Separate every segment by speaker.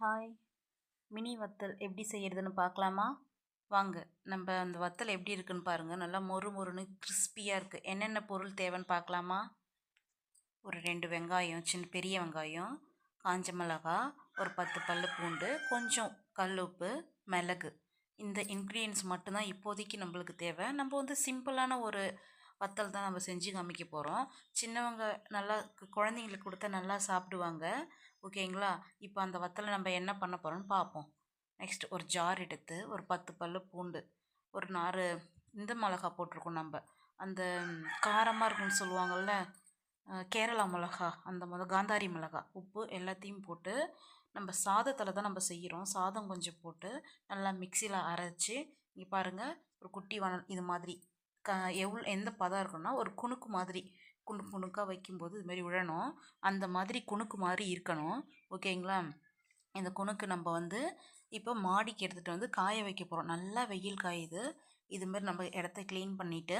Speaker 1: Hi. Mini வத்தல் எப்படி செய்கிறதுன்னு பார்க்கலாமா? வாங்க நம்ம அந்த வத்தல் எப்படி இருக்குன்னு பாருங்கள் நல்லா மொறு மொறுன்னு கிறிஸ்பியாக இருக்குது என்னென்ன பொருள் தேவைன்னு பார்க்கலாமா? ஒரு ரெண்டு வெங்காயம் சின்ன பெரிய வெங்காயம் காஞ்ச மிளகா ஒரு பத்து பல்லு பூண்டு கொஞ்சம் கல் உப்பு மிளகு. இந்த இன்க்ரீடியன்ஸ் மட்டும்தான் இப்போதைக்கு நம்மளுக்கு தேவை. நம்ம வந்து சிம்பிளான ஒரு வத்தல் தான் நம்ம செஞ்சு காமிக்க போகிறோம் சின்னவங்க நல்லா குழந்தைங்களுக்கு கொடுத்தா நல்லா சாப்பிடுவாங்க. ஓகேங்களா? இப்போ அந்த வத்தலை நம்ம என்ன பண்ண போகிறோம்னு பார்ப்போம். நெக்ஸ்ட் ஒரு ஜார் எடுத்து ஒரு பத்து பல்லு பூண்டு ஒரு நாறு இந்த மிளகா போட்டிருக்கோம் நம்ம. அந்த காரமாக இருக்குன்னு சொல்லுவாங்கள்ல கேரளா மிளகா அந்த முத காந்தாரி மிளகா உப்பு எல்லாத்தையும் போட்டு நம்ம சாதத்தில் தான் நம்ம செய்கிறோம் சாதம் கொஞ்சம் போட்டு நல்லா மிக்சியில் அரைச்சி இங்கே பாருங்கள் ஒரு குட்டி வன இது மாதிரி. க எவ்வளோ எந்த பதம் இருக்கணும்னா ஒரு குணுக்கு மாதிரி. குணு குணுக்காக வைக்கும்போது இது மாதிரி விழணும். அந்த மாதிரி குணுக்கு மாதிரி இருக்கணும். ஓகேங்களா? இந்த குணுக்கு நம்ம வந்து இப்போ மாடிக்கு எடுத்துகிட்டு வந்து காய வைக்க போகிறோம் நல்லா வெயில் காயுது. இதுமாரி நம்ம இடத்த க்ளீன் பண்ணிவிட்டு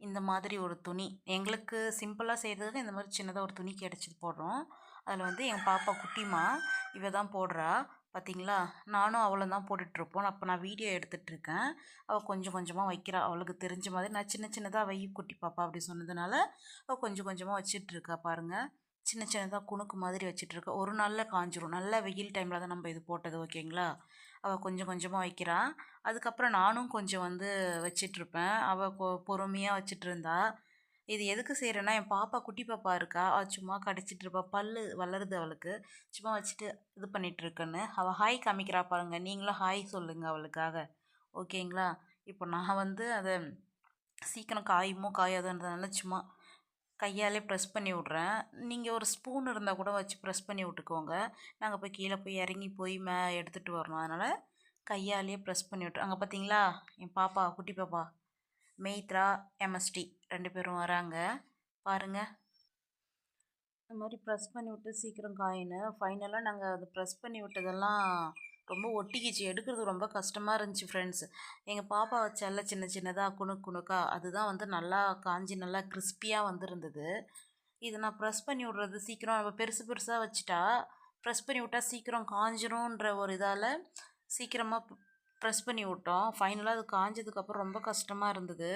Speaker 1: இந்த மாதிரி ஒரு துணி. எங்களுக்கு சிம்பிளாக செய்கிறதுக்கு இந்த மாதிரி சின்னதாக ஒரு துணி கிடச்சி போடுறோம். அதில் வந்து என் பாப்பா குட்டிமா இவ தான் போடுறா. பார்த்தீங்களா நானும் அவளும் தான் போட்டுட்ருப்போம். அப்போ நான் வீடியோ எடுத்துகிட்ருக்கேன் அவள் கொஞ்சம் கொஞ்சமாக வைக்கிறா. அவளுக்கு தெரிஞ்ச மாதிரி நான் சின்ன சின்னதாக வை குட்டி பாப்பா அப்படி சொன்னதுனால அவள் கொஞ்சம் கொஞ்சமாக வச்சிட்ருக்கா பாருங்கள் சின்ன சின்னதாக குணுக்கு மாதிரி வச்சிட்ருக்கா. ஒரு நாளில் காஞ்சிரும். நல்ல வெயில் டைமில் தான் நம்ம இது போட்டது ஓகேங்களா? அவள் கொஞ்சம் கொஞ்சமாக வைக்கிறா. அதுக்கப்புறம் நானும் கொஞ்சம் வந்து வச்சிட்ருப்பேன். அவள் பொ பொறுமையாக வச்சிட்டு இது எதுக்கு செய்கிறேன்னா என் பாப்பா குட்டி பாப்பா இருக்கா அவள் சும்மா கடிச்சிட்டு இருப்பா. பல்லு வளருது அவளுக்கு. சும்மா வச்சுட்டு இது பண்ணிட்டு இருக்கேன்னு. அவள் ஹாய் காமிக்கிறா பாருங்க. நீங்களும் ஹாய் சொல்லுங்க அவளுக்காக. ஓகேங்களா? இப்போ நான் வந்து அதை சீக்கிரம் காயுமோ காயாதுன்றதுனால சும்மா கையாலே ப்ரெஸ் பண்ணி விட்றேன். நீங்கள் ஒரு ஸ்பூன் இருந்தால் கூட வச்சு ப்ரெஸ் பண்ணி விட்டுக்கோங்க. நாங்கள் போய் கீழே போய் இறங்கி போய் மே எடுத்துகிட்டு வரணும். அதனால் கையாலேயே ப்ரெஸ் பண்ணி விட்ரு அங்கே பார்த்தீங்களா என் பாப்பா குட்டி பாப்பா. மெய்த்ரா எம்எஸ்டி ரெண்டு பேரும் வராங்க. பாருங்கள் இந்த மாதிரி ப்ரெஸ் பண்ணி விட்டு சீக்கிரம் காயின் ஃபைனலாக நாங்கள் அதை ப்ரெஸ் பண்ணி விட்டதெல்லாம் ரொம்ப ஒட்டிக்கிச்சு. எடுக்கிறது ரொம்ப கஷ்டமாக இருந்துச்சு ஃப்ரெண்ட்ஸ் எங்கள் பாப்பா வச்சால சின்ன சின்னதாக குணுக்கு குணுக்கா அதுதான் வந்து நல்லா காஞ்சி நல்லா கிறிஸ்பியாக வந்துருந்தது. இது நான் ப்ரெஸ் பண்ணி விட்றது சீக்கிரம். நம்ம பெருசு பெருசாக வச்சுட்டா ப்ரெஸ் பண்ணி விட்டால் சீக்கிரம் காஞ்சிரும்ன்ற ஒரு இதால் சீக்கிரமாக ப்ரெஸ் பண்ணி விட்டோம். ஃபைனலாக அது காஞ்சதுக்கப்புறம் ரொம்ப கஷ்டமாக இருந்தது.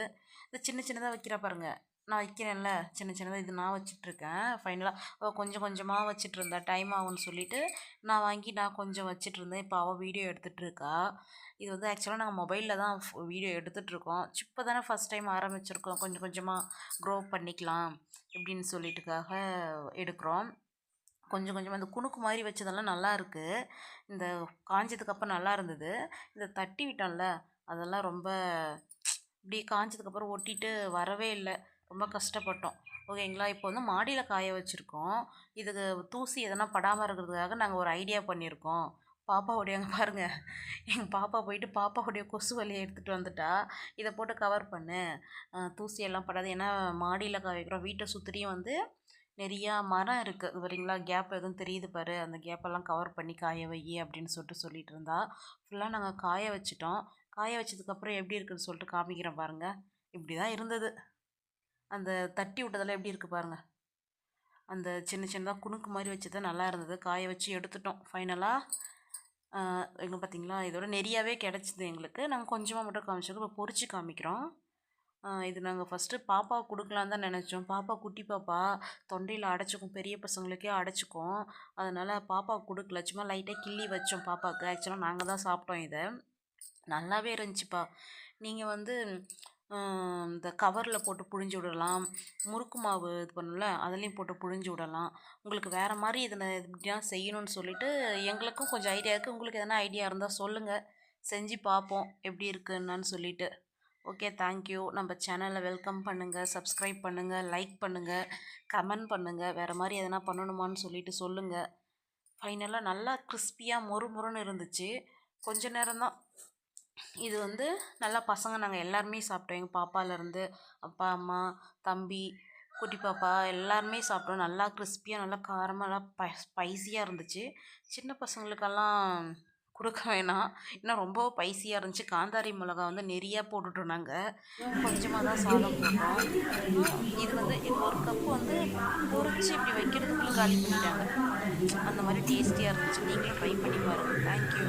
Speaker 1: இந்த சின்ன சின்னதாக வைக்கிறா பாருங்கள் நான் வைக்கிறேன்ல. சின்ன சின்னதாக இது நான் வச்சிட்ருக்கேன் ஃபைனலாக கொஞ்சம் கொஞ்சமாக வச்சிட்டு இருந்தா டைம் ஆகும்னு சொல்லிட்டு நான் வாங்கி நான் கொஞ்சம் வச்சிட்டு இருந்தேன் இப்போ அவள் வீடியோ எடுத்துகிட்டு இருக்கா இது வந்து ஆக்சுவலாக நாங்கள் மொபைலில் தான் வீடியோ எடுத்துகிட்ருக்கோம் இப்போ தானே ஃபஸ்ட் டைம் ஆரம்பிச்சிருக்கோம். கொஞ்சம் கொஞ்சமாக க்ரோ பண்ணிக்கலாம். இப்படின்னு சொல்லிட்டுக்காக எடுக்கிறோம். கொஞ்சம் கொஞ்சமாக இந்த குணுக்கு மாதிரி வச்சதெல்லாம் நல்லா இருக்குது இந்த காஞ்சதுக்கப்புறம் நல்லா இருந்தது. இந்த தட்டி விட்டோம்ல அதெல்லாம் ரொம்ப இப்படி காஞ்சதுக்கப்புறம் ஒட்டிட்டு வரவே இல்லை. ரொம்ப கஷ்டப்பட்டோம். ஓகேங்களா? இப்போ வந்து மாடியில் காய வச்சுருக்கோம். இதுக்கு தூசி எதனா படாமல் இருக்கிறதுக்காக நாங்கள் ஒரு ஐடியா பண்ணியிருக்கோம். பாப்பாவுடைய அங்கே பாருங்கள் எங்கள் பாப்பா போயிட்டு பாப்பாவுடைய கொசு வலியை எடுத்துகிட்டு வந்துட்டா. இதை போட்டு கவர் பண்ணு. தூசியெல்லாம் படாது. ஏன்னா மாடியில் காய வைக்கிறோம். வீட்டை சுற்றியும் வந்து நிறையா மரம் இருக்குது வரீங்களா கேப் எதுவும் தெரியுது பாரு. அந்த கேப்பெல்லாம் கவர் பண்ணி காய வை அப்படின்னு சொல்லிட்டு சொல்லிட்டு இருந்தா. ஃபுல்லாக நாங்கள் காய வச்சிட்டோம். காய வச்சதுக்கப்புறம் எப்படி இருக்குன்னு சொல்லிட்டு காமிக்கிறேன் பாருங்கள் இப்படி தான் இருந்தது. அந்த தட்டி விட்டதெல்லாம் எப்படி இருக்குது பாருங்கள் அந்த சின்ன சின்னதாக குணுக்கு மாதிரி வச்சது நல்லா இருந்தது. காய வச்சு எடுத்துட்டோம். ஃபைனலாக எங்கே பார்த்தீங்களா இதோட நிறையாவே கிடச்சிது எங்களுக்கு. நாங்கள் கொஞ்சமாக மட்டும் காமிச்சிருக்கோம் இப்போ பொறிச்சு காமிக்கிறோம். இது நாங்கள் ஃபஸ்ட்டு பாப்பா கொடுக்கலான்னு தான் நினச்சோம். பாப்பா குட்டி பாப்பா தொண்டையில் அடைச்சிக்கும். பெரிய பசங்களுக்கே அடைச்சிக்கும். அதனால் பாப்பா கொடுக்கல. சும்மா லைட்டாக கிள்ளி வச்சோம் பாப்பாவுக்கு ஆக்சுவலாக நாங்கள் தான் சாப்பிட்டோம் இதை. நல்லாவே இருந்துச்சுப்பா. நீங்கள் வந்து இந்த கவரில் போட்டு புழிஞ்சு விடலாம். முறுக்கு மாவு இது பண்ணல அதுலேயும் போட்டு புழிஞ்சு விடலாம். உங்களுக்கு வேறு மாதிரி இதை இப்படிலாம் செய்யணும்னு சொல்லிட்டு எங்களுக்கும் கொஞ்சம் ஐடியா இருக்குது உங்களுக்கு எதனா ஐடியா இருந்தால் சொல்லுங்கள் செஞ்சு பார்ப்போம் எப்படி இருக்குன்னு சொல்லிட்டு. ஓகே தேங்க்யூ நம்ம சேனலை வெல்கம் பண்ணுங்கள் சப்ஸ்கிரைப் பண்ணுங்கள் லைக் பண்ணுங்கள் கமெண்ட் பண்ணுங்கள் வேறு மாதிரி எதனா பண்ணணுமான்னு சொல்லிட்டு சொல்லுங்கள் ஃபைனலாக நல்லா கிறிஸ்பியாக மொறு மொறுன்னு இருந்துச்சு. கொஞ்ச நேரம்தான் இது வந்து நல்லா பசங்க நாங்கள் எல்லாருமே சாப்பிட்டோம். எங்கள் பாப்பாலேருந்து அப்பா அம்மா தம்பி குட்டி பாப்பா எல்லாருமே சாப்பிட்டோம். நல்லா கிறிஸ்பியாக நல்லா காரமாக நல்லா ஸ்பைஸியாக இருந்துச்சு. சின்ன பசங்களுக்கெல்லாம் கொடுக்க வேணாம் இன்னும் ரொம்ப பைசியாக இருந்துச்சு. காந்தாரி மிளகா வந்து நிறையா போட்டுட்டோம் நாங்கள் கொஞ்சமாக தான் சாதம் போட்டோம். இது வந்து ஒரு கப்பு வந்து பொறிச்சு இப்படி வைக்கிறதுக்குள்ளே காலி பண்ணிட்டாங்க. அந்த மாதிரி டேஸ்டியாக இருந்துச்சு. நீங்களும் ட்ரை பண்ணி பாருங்கள் தேங்க்யூ